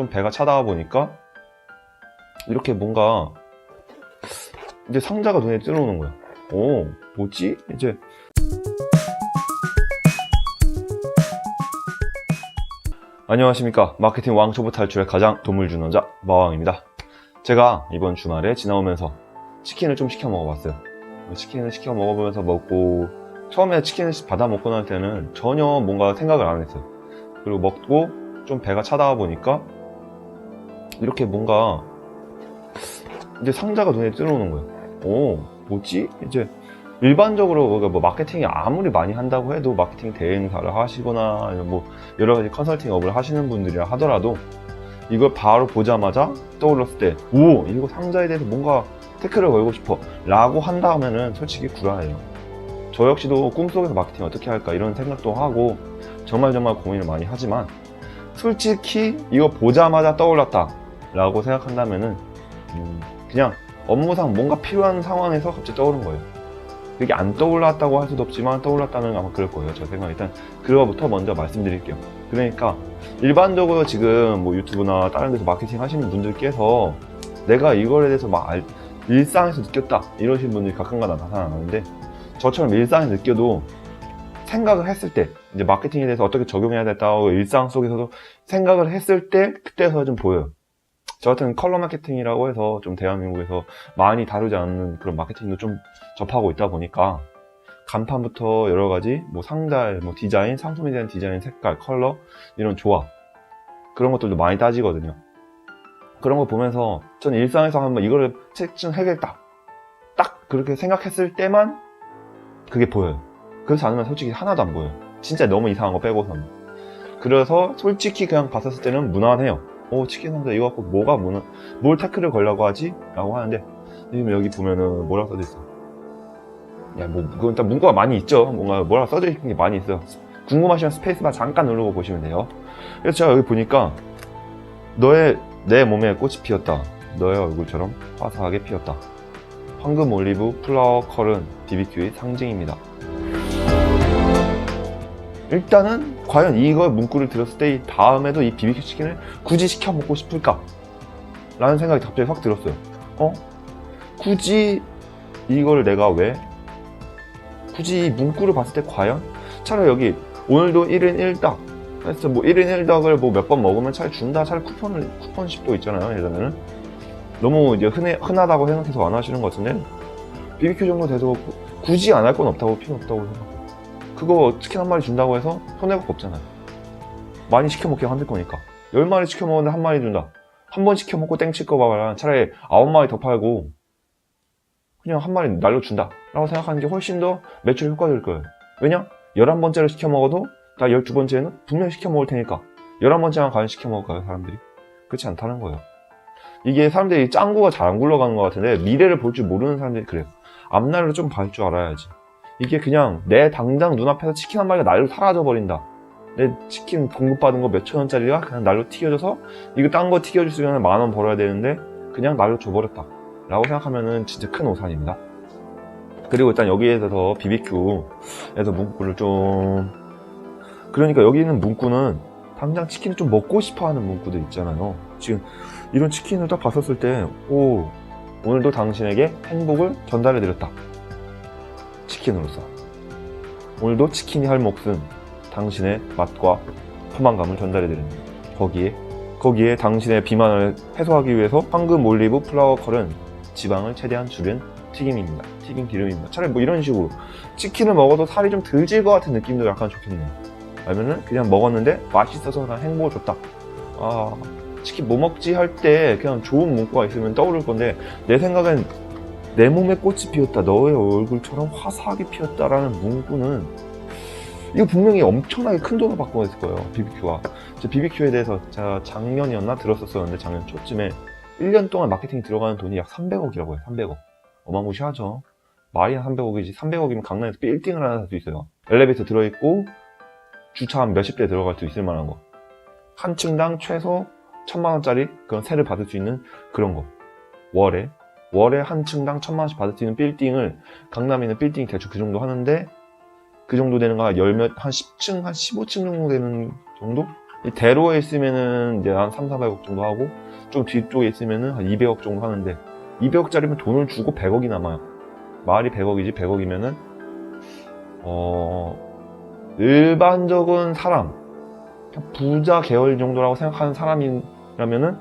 좀 배가 차다 보니까 이렇게 뭔가 이제 상자가 눈에 들어오는 거야. 오, 뭐지? 이제 안녕하십니까. 마케팅 왕초보 탈출의 가장 도물준원자 마왕입니다. 제가 이번 주말에 지나오면서 치킨을 좀 시켜 먹어봤어요. 치킨을 시켜 먹어보면서 먹고 처음에 치킨을 받아 먹고 날 때는 전혀 뭔가 생각을 안 했어요. 그리고 먹고 좀 배가 차다 보니까 이렇게 뭔가 이제 상자가 눈에 들어오는 거예요. 오, 뭐지? 이제 일반적으로 뭐 마케팅이 아무리 많이 한다고 해도 마케팅 대행사를 하시거나 뭐 여러 가지 컨설팅 업을 하시는 분들이라 하더라도 이걸 바로 보자마자 떠올랐을 때, 오, 이거 상자에 대해서 뭔가 태클을 걸고 싶어. 라고 한다면은 솔직히 구라예요. 저 역시도 꿈속에서 마케팅 어떻게 할까 이런 생각도 하고 정말 정말 고민을 많이 하지만 솔직히 이거 보자마자 떠올랐다. 라고 생각한다면은 음, 그냥 업무상 뭔가 필요한 상황에서 갑자기 떠오른 거예요. 그게 안 떠올랐다고 할 수도 없지만 떠올랐다는 아마 그럴 거예요. 제 생각 일단 그거부터 먼저 말씀드릴게요. 그러니까 일반적으로 지금 뭐 유튜브나 다른 데서 마케팅 하시는 분들께서 내가 이거에 대해서 막 알- 일상에서 느꼈다 이러신 분들이 가끔가다 나타나는데 저처럼 일상에서 느껴도 생각을 했을 때 이제 마케팅에 대해서 어떻게 적용해야 됐다고 일상 속에서도 생각을 했을 때 그때서 좀 보여요. 저 같은 컬러 마케팅이라고 해서 좀 대한민국에서 많이 다루지 않는 그런 마케팅도 좀 접하고 있다 보니까 간판부터 여러 가지 뭐 상자의 뭐 디자인, 상품에 대한 디자인, 색깔, 컬러 이런 조합 그런 것들도 많이 따지거든요. 그런 거 보면서 저는 일상에서 한번 이거를 채증해야겠다. 딱 그렇게 생각했을 때만 그게 보여요. 그렇지 않으면 솔직히 하나도 안 보여요. 진짜 너무 이상한 거 빼고서는. 그래서 솔직히 그냥 봤었을 때는 무난해요. 오 치킨 상자 이거 갖고 뭐가 무난 뭘 태클을 걸려고 하지? 라고 하는데 지금 여기 보면은 뭐라고 써져 있어? 야뭐 그건 일단 문구가 많이 있죠. 뭔가 뭐라고 써져 있는 게 많이 있어요 궁금하시면 스페이스바 잠깐 누르고 보시면 돼요. 그래서 제가 여기 보니까 너의 내 몸에 꽃이 피었다. 너의 얼굴처럼 화사하게 피었다. 황금 올리브 플라워 컬은 BBQ의 상징입니다 일단은 과연 이거 문구를 들었을 때 이 다음에도 이 BBQ 치킨을 굳이 시켜 먹고 싶을까? 라는 생각이 갑자기 확 들었어요. 어? 굳이 이걸 내가 왜? 굳이 이 문구를 봤을 때 과연? 차라리 여기 오늘도 1인 1닭 해서 뭐 1인 1닭을 뭐 몇 번 먹으면 차라리 준다 차라리 쿠폰을 쿠폰식도 있잖아요 예전에는 너무 이제 흔해, 흔하다고 생각해서 안 하시는 것 같은데 BBQ 정도 돼서 굳이 안 할 건 없다고 필요 없다고 생각 그거 치킨 한 마리 준다고 해서 손해볼 거 없잖아요. 많이 시켜 먹기 힘들 거니까. 열 마리 시켜 먹었는데 한 마리 준다. 한 번 시켜 먹고 땡칠 거 봐라. 차라리 아홉 마리 더 팔고 그냥 한 마리 날로 준다. 라고 생각하는 게 훨씬 더 매출 효과될 거예요. 왜냐? 열한 번째를 시켜 먹어도 다 열두 번째는 분명히 시켜 먹을 테니까. 열한 번째만 과연 시켜 먹을까요, 사람들이? 그렇지 않다는 거예요. 이게 사람들이 짱구가 잘 안 굴러가는 것 같은데 미래를 볼 줄 모르는 사람들이 그래요. 앞날을 좀볼줄 알아야지. 이게 그냥 내 당장 눈앞에서 치킨 한 마리가 날로 사라져 버린다. 내 치킨 공급받은 거 몇천 원짜리가 그냥 날로 튀겨져서 이거 딴 거 튀겨주시면 만 원 벌어야 되는데 그냥 날로 줘버렸다. 라고 생각하면은 진짜 큰 오산입니다. 그리고 일단 여기에서 더 BBQ에서 문구를 좀 그러니까 여기 있는 문구는 당장 치킨을 좀 먹고 싶어 하는 문구도 있잖아요. 지금 이런 치킨을 딱 봤었을 때, 오, 오늘도 당신에게 행복을 전달해 드렸다. 치킨으로서. 오늘도 치킨이 할 몫은 당신의 맛과 포만감을 전달해 드립니다. 거기에, 거기에 당신의 비만을 해소하기 위해서 황금 올리브 플라워 컬은 지방을 최대한 줄인 튀김입니다. 튀김 기름입니다. 차라리 뭐 이런 식으로 치킨을 먹어도 살이 좀덜찔것 같은 느낌도 약간 좋겠네요. 아니면은 그냥 먹었는데 맛있어서 그냥 행복을 줬다. 아, 치킨 뭐 먹지 할 때 그냥 좋은 문구가 있으면 떠오를 건데 내 생각엔 내 몸에 꽃이 피었다. 너의 얼굴처럼 화사하게 피었다라는 문구는 이거 분명히 엄청나게 큰 돈을 받고 있을 거예요. BBQ가. 제 BBQ에 대해서 제가 작년이었나 들었었었는데 작년 초쯤에 1년 동안 마케팅 들어가는 돈이 약 300억이라고 해요. 300억. 어마무시하죠. 말이 한 300억이지. 300억이면 강남에서 빌딩을 하나 살 수 있어요. 엘리베이터 들어있고 주차 한 몇십 대 들어갈 수 있을 만한 거. 한 층당 최소 천만 원짜리 그런 세를 받을 수 있는 그런 거. 월에 월에 한 층당 천만 원씩 받을 수 있는 빌딩을 강남에 있는 빌딩이 대충 그 정도 하는데 그 정도 되는 거가 열몇 한 10층 한 15층 정도 되는 정도? 이 대로에 있으면은 이제 한 3, 400억 정도 하고 좀 뒤쪽에 있으면은 한 200억 정도 하는데 200억짜리면 돈을 주고 100억이 남아요. 말이 100억이지 100억이면은 어 일반적인 사람 부자 계열 정도라고 생각하는 사람이라면은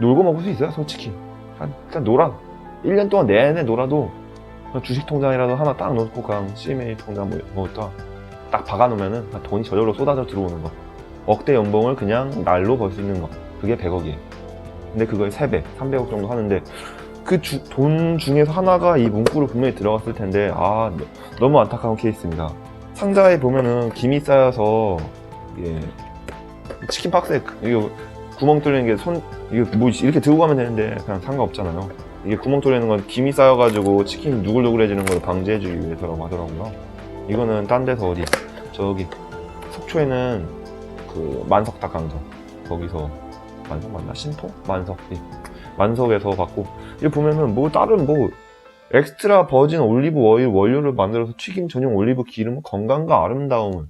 놀고 먹을 수 있어요 솔직히. 한, 일단 놀아 1년 동안 내내 놀아도 주식 통장이라도 하나 딱 넣고 그냥 CMA 통장 뭐, 뭐딱 박아놓으면은 돈이 저절로 쏟아져 들어오는 거. 억대 연봉을 그냥 날로 벌 수 있는 거. 그게 100억이에요. 근데 그걸 3배 300억 정도 하는데 그 돈 중에서 하나가 이 문구로 분명히 들어갔을 텐데 아 너- 너무 안타까운 케이스입니다. 상자에 보면은 김이 쌓여서 이게 치킨 박스에 그- 이거 구멍 뚫리는 게 손 이거 뭐 이렇게 들고 가면 되는데 그냥 상관없잖아요 이게 구멍 뚫리는 건 김이 쌓여가지고 치킨이 누글누글해지는 걸 방지해주기 위해서라고 하더라고요 이거는 딴 데서 어디 저기 속초에는 그 만석 닭강정 거기서 만석 맞나? 신포? 만석 예. 만석에서 받고 이거 보면은 뭐 다른 뭐 엑스트라 버진 올리브 오일 원료를 만들어서 튀김 전용 올리브 기름 건강과 아름다움을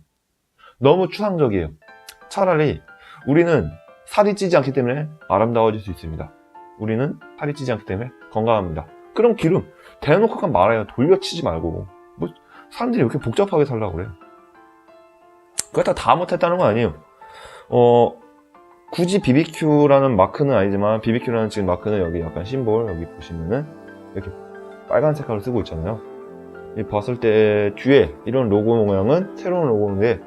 너무 추상적이에요 차라리 우리는 살이 찌지 않기 때문에 아름다워질 수 있습니다 우리는 살이 찌지 않기 때문에 건강합니다 그럼 기름 대놓고 그냥 말아요 돌려치지 말고 뭐 사람들이 이렇게 복잡하게 살라고 그래 그거 다 못했다는 건 아니에요 어 굳이 BBQ라는 마크는 아니지만 BBQ라는 지금 마크는 여기 약간 심볼 여기 보시면은 이렇게 빨간 색깔을 쓰고 있잖아요. 이 봤을 때 뒤에 이런 로고 모양은 새로운 로고인데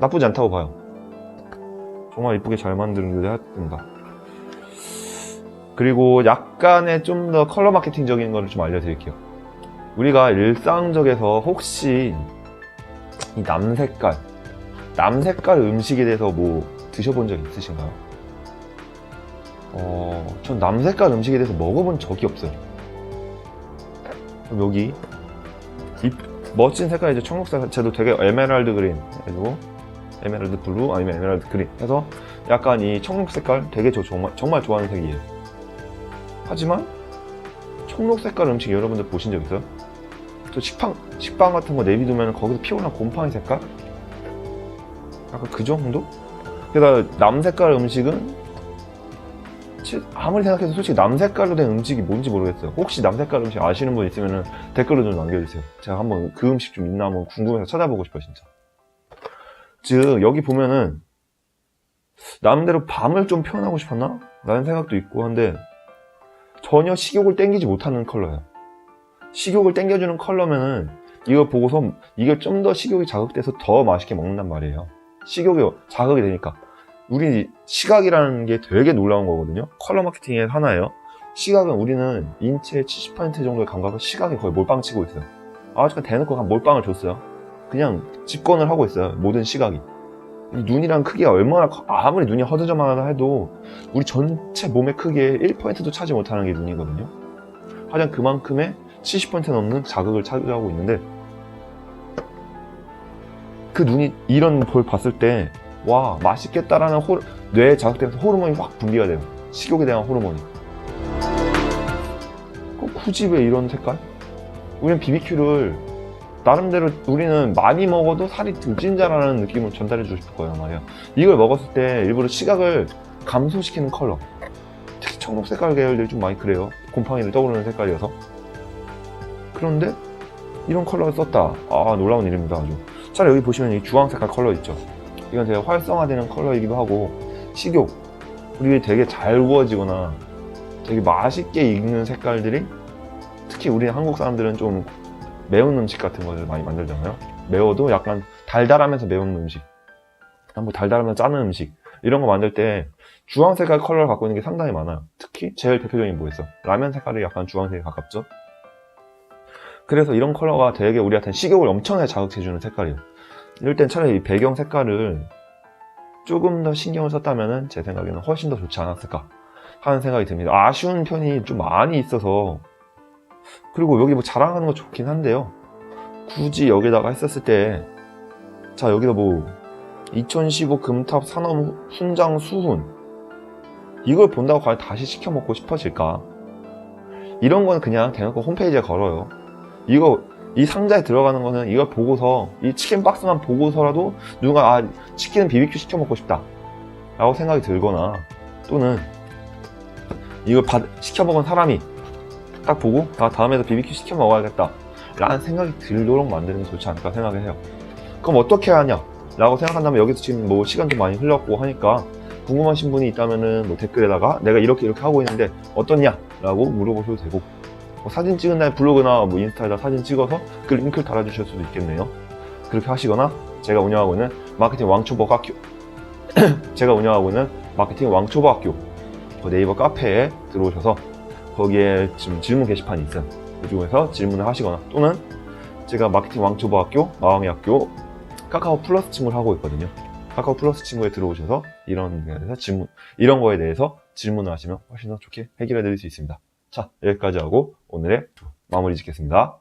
나쁘지 않다고 봐요. 정말 이쁘게 잘 만든 게 됩니다. 그리고 약간의 좀 더 컬러 마케팅적인 거를 좀 알려드릴게요. 우리가 일상적에서 혹시 이 남색깔, 남색깔 음식에 대해서 뭐 드셔본 적 있으신가요? 어, 전 남색깔 음식에 대해서 먹어본 적이 없어요. 그럼 여기 이 멋진 색깔이죠. 청록색 쟤도 되게 에메랄드 그린 그리고 에메랄드 블루 아니면 에메랄드 그린 해서 약간 이 청록 색깔 되게 저 정말 정말 좋아하는 색이에요. 하지만 청록 색깔 음식 여러분들 보신 적 있어요? 저 식빵 식빵 같은 거 내비두면 거기서 피어난 곰팡이 색깔? 약간 그 정도? 게다가 남 색깔 음식은 치- 아무리 생각해도 솔직히 남 색깔로 된 음식이 뭔지 모르겠어요. 혹시 남 색깔 음식 아시는 분 있으면 댓글로 좀 남겨주세요. 제가 한번 그 음식 좀 있나 한번 궁금해서 찾아보고 싶어요, 진짜. 즉, 여기 보면은 나름대로 밤을 좀 표현하고 싶었나? 라는 생각도 있고 한데 전혀 식욕을 땡기지 못하는 컬러예요. 식욕을 땡겨주는 컬러면은 이걸 보고서 이게 좀 더 식욕이 자극돼서 더 맛있게 먹는단 말이에요. 식욕이 자극이 되니까. 우리 시각이라는 게 되게 놀라운 거거든요. 컬러 마케팅의 하나예요. 시각은 우리는 인체의 70% 정도의 감각을 시각에 거의 몰빵 치고 있어요. 아직까 대놓고 몰빵을 줬어요. 그냥 집권을 하고 있어요. 모든 시각이. 이 눈이랑 크기가 얼마나 커- 아무리 눈이 허드저마하다 해도 우리 전체 몸의 크기의 1%도 차지 못하는 게 눈이거든요. 하지만 그만큼의 70% 넘는 자극을 차지하고 있는데 그 눈이 이런 볼 봤을 때 와 맛있겠다라는 호, 뇌에 자극되면서 호르몬이 확 분비가 돼요 식욕에 대한 호르몬이 꼭 굳이 왜 이런 색깔? 우리는 BBQ를 나름대로 우리는 많이 먹어도 살이 덜 찐다라는 느낌을 전달해 주고 싶을 거예요 말이야 이걸 먹었을 때 일부러 시각을 감소시키는 컬러. 특히 청록 색깔 계열들이 좀 많이 그래요. 곰팡이를 떠오르는 색깔이어서. 그런데 이런 컬러를 썼다. 아 놀라운 일입니다 아주. 차라리 여기 보시면 이 주황 색깔 컬러 있죠. 이건 되게 활성화되는 컬러이기도 하고 식욕. 우리 되게 잘 구워지거나 되게 맛있게 익는 색깔들이 특히 우리 한국 사람들은 좀 매운 음식 같은 거를 많이 만들잖아요. 매워도 약간 달달하면서 매운 음식 뭐 달달하면서 짜는 음식 이런 거 만들 때 주황 색깔 컬러를 갖고 있는 게 상당히 많아요. 특히 제일 대표적인 게뭐 있어? 라면 색깔이 약간 주황색에 가깝죠? 그래서 이런 컬러가 되게 우리한테 식욕을 엄청나게 자극해주는 색깔이에요. 이럴 땐 차라리 이 배경 색깔을 조금 더 신경을 썼다면 제 생각에는 훨씬 더 좋지 않았을까 하는 생각이 듭니다. 아쉬운 편이 좀 많이 있어서 그리고 여기 뭐 자랑하는 거 좋긴 한데요. 굳이 여기다가 했었을 때 자 여기다 뭐 2015 금탑 산업 훈장 수훈 이걸 본다고 과연 다시 시켜 먹고 싶어질까? 이런 건 그냥 대놓고 홈페이지에 걸어요. 이거 이 상자에 들어가는 거는 이걸 보고서 이 치킨 박스만 보고서라도 누가 아 치킨은 BBQ 시켜 먹고 싶다 라고 생각이 들거나 또는 이걸 받, 시켜 먹은 사람이 딱 보고 나 다음에도 BBQ 시켜 먹어야겠다 라는 생각이 들도록 만드는 게 좋지 않을까 생각을 해요. 그럼 어떻게 하냐? 라고 생각한다면 여기서 지금 뭐 시간도 많이 흘렀고 하니까 궁금하신 분이 있다면은 뭐 댓글에다가 내가 이렇게 이렇게 하고 있는데 어떻냐? 라고 물어보셔도 되고 뭐 사진 찍은 날 블로그나 뭐 인스타에다 사진 찍어서 그 링크를 달아주실 수도 있겠네요. 그렇게 하시거나 제가 운영하고 있는 마케팅 왕초보 학교 제가 운영하고 있는 마케팅 왕초보 학교 그 네이버 카페에 들어오셔서 거기에 지금 질문 게시판이 있어요. 그중에서 질문을 하시거나 또는 제가 마케팅 왕초보 학교 마왕의 학교 카카오 플러스 친구를 하고 있거든요. 카카오 플러스 친구에 들어오셔서 이런 대해서 질문 이런 거에 대해서 질문을 하시면 훨씬 더 좋게 해결해 드릴 수 있습니다. 자 여기까지 하고 오늘의 마무리 짓겠습니다